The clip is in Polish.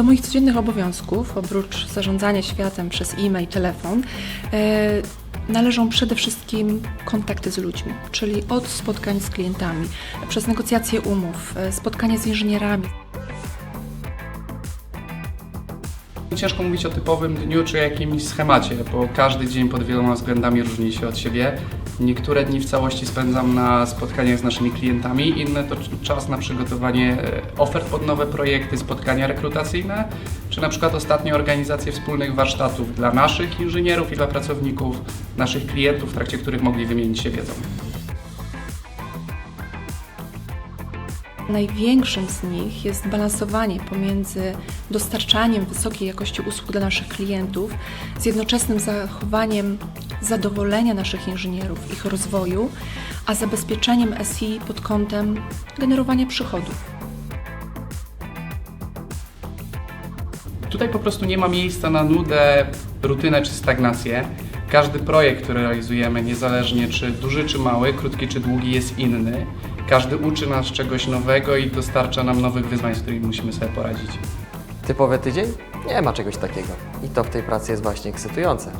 Do moich codziennych obowiązków, oprócz zarządzania światem przez e-mail, telefon, e, należą przede wszystkim kontakty z ludźmi, czyli od spotkań z klientami, przez negocjacje umów, e, spotkania z inżynierami. Ciężko mówić o typowym dniu czy jakimś schemacie, bo każdy dzień pod wieloma względami różni się od siebie. Niektóre dni w całości spędzam na spotkaniach z naszymi klientami, inne to czas na przygotowanie e, ofert pod nowe projekty, spotkania rekrutacyjne, czy na przykład ostatnio organizację wspólnych warsztatów dla naszych inżynierów i dla pracowników, naszych klientów, w trakcie których mogli wymienić się wiedzą. Największym z nich jest balansowanie pomiędzy dostarczaniem wysokiej jakości usług dla naszych klientów z jednoczesnym zachowaniem zadowolenia naszych inżynierów, ich rozwoju, a zabezpieczeniem SI pod kątem generowania przychodów. Tutaj po prostu nie ma miejsca na nudę, rutynę czy stagnację. Każdy projekt, który realizujemy, niezależnie czy duży czy mały, krótki czy długi, jest inny. Każdy uczy nas czegoś nowego i dostarcza nam nowych wyzwań, z którymi musimy sobie poradzić. Typowy tydzień? Nie ma czegoś takiego. I to w tej pracy jest właśnie ekscytujące.